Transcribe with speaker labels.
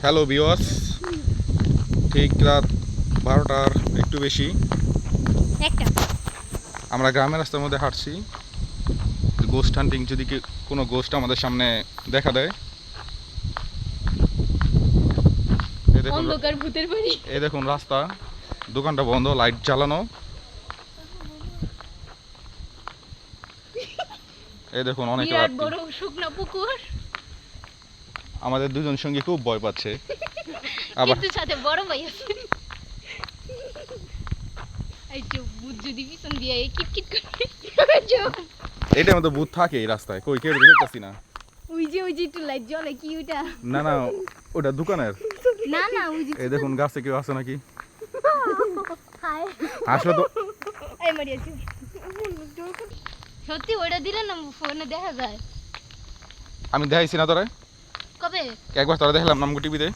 Speaker 1: Hello বিওয়াস ঠিক রাত বারোটার একটু বেশি। আমরা গ্রামের রাস্তার মধ্যে হাঁটছি। গোস্ট হান্টিং যদি কি- কোনো গোস্ট আমাদের সামনে দেখা দেয়। এই দেখুন
Speaker 2: অন্ধকার ভূতের বাড়ি।
Speaker 1: এই দেখুন রাস্তা। দোকানটা বন্ধ লাইট জ্বালানো। এই দেখুন অনেক
Speaker 2: বড় শুকনা পুকুর।
Speaker 1: আমাদের দুজন সঙ্গী খুব ভয় পাচ্ছে। আবার
Speaker 2: সাথে বড় ভাই আছে। ভূত
Speaker 1: ভূত থাকে এই রাস্তায়। কই কেউ দেখতেছি না।
Speaker 2: ওই যে ওই যে একটু লাইট জ্বলে কি ওটা
Speaker 1: না না ওটা দোকানের।
Speaker 2: না না ওই যে
Speaker 1: এই দেখুন গাছে কেউ আছে নাকি? আসলে তো।
Speaker 2: এই মারি সত্যি ওটা দিলে না ফোনে দেখা যায়।
Speaker 1: আমি দেখাইছি না তোরে।
Speaker 2: কবে?
Speaker 1: একবার তোরা দেখলাম নামগো টিভিতে।